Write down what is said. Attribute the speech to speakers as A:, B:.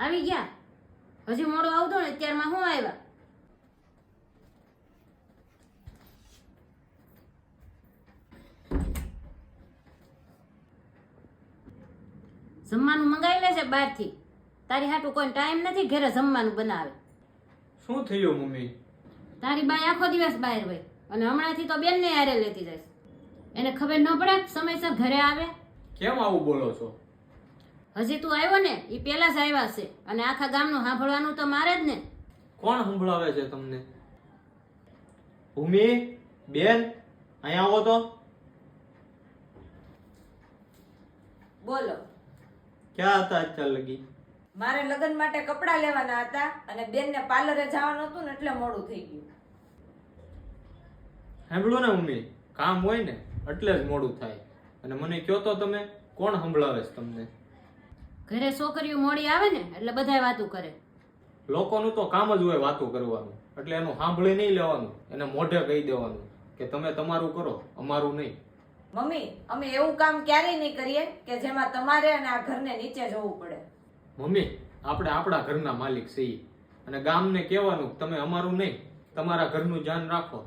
A: આવી ગયા. હજી મોડો આવતો ને અત્યારમાં હું આવ્યા? જમવાનું મંગાવી લેજે બહારથી. તારી હાટું કોઈ ટાઈમ નથી ઘરે જમવાનું બનાવે.
B: શું થયું મમ્મી?
A: તારી બાઈ આખો દિવસ બહાર હોય અને હમણાંથી તો બેનને હારે લેતી જાય. એને ખબર ન પડે સમયસર ઘરે આવે.
B: કેમ આવું બોલો છો?
A: હજી તું આવ્યો ને એ પેલા જ આવ્યા છે. અને આખા ગામનું સાંભળવાનું તો મારે જ ને.
B: કોણ સંભળાવે છે તમને? ભૂમિ બેન અહીંયા આવો તો.
C: બોલો.
B: ક્યાં હતા અત્યાર લગી?
C: મારે લગ્ન માટે કપડાં લેવાના હતા અને બેનને પાર્લરે જવાનું હતું ને એટલે મોડું થઈ ગયું.
B: સાંભળો ને મમ્મી કામ હોય ને એટલે જ મોડું થાય. અને મને કહો તો તમે કોણ સંભળાવે છે તમને?
A: ઘરે છોકરીઓ મોડી આવે ને એટલે બધાય વાતું કરે.
B: લોકોનું તો કામ જ હોય વાતો કરવાનું. એટલે એનું સાંભળી નહીં લેવાનું એને મોઢે કહી દેવાનું કે તમે તમારું કરો અમારું નહીં.
C: મમ્મી અમે એવું કામ ક્યારેય નહીં કરીએ કે જેમાં તમારે અને આ ઘરને નીચે જવું પડે.
B: મમ્મી આપણે આપણા ઘરના માલિક છીએ. અને ગામને કહેવાનું તમે અમારું નહીં તમારા ઘરનું ધ્યાન રાખો.